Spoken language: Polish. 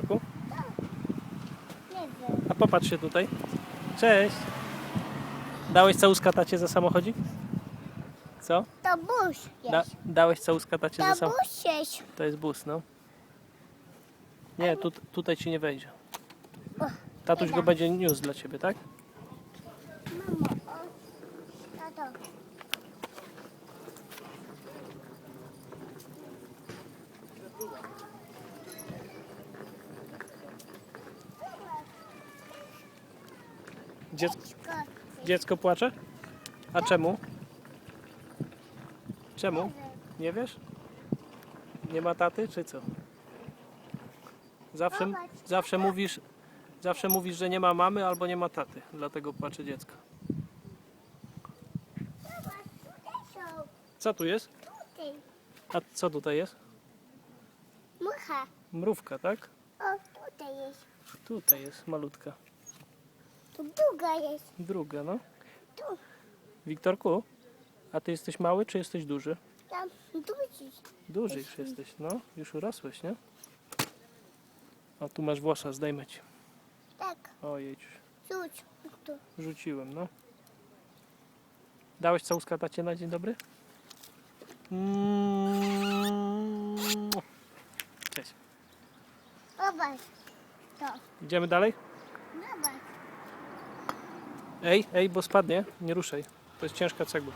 Wiktorku? Nie wiem. A popatrz się tutaj. Cześć. Dałeś całuska tacie za samochodzik? Co? To bus Da, dałeś całuska tacie za To samochodzik? bus jest. To jest bus, no. Nie, tu, tutaj ci nie wejdzie. O, Tatuś go będzie niósł dla ciebie, tak? Mamo, o, tato. Dziecko, Dziecko. płacze? A czemu? Czemu? Nie wiesz? Nie ma taty, czy co? Zawsze, zawsze mówisz, zawsze mówisz, że nie ma mamy albo nie ma taty, dlatego płacze dziecko. Co tu jest? A co tutaj jest? Mucha. Mrówka, tak? O, tutaj jest. Tutaj jest malutka. Tu druga jest. Druga, no. Tu. Wiktorku, a ty jesteś mały, czy jesteś duży? Tam duży. Duży już jesteś, no. Już urosłeś, nie? O, tu masz włosa, zdejmę ci. Tak. Ojej, Rzuć. Tu. rzuciłem, no. Dałeś całuska tacie na dzień dobry? Mm. Cześć. Zobacz. To. Idziemy dalej? Ej, ej, bo spadnie. Nie ruszaj. To jest ciężka cegła.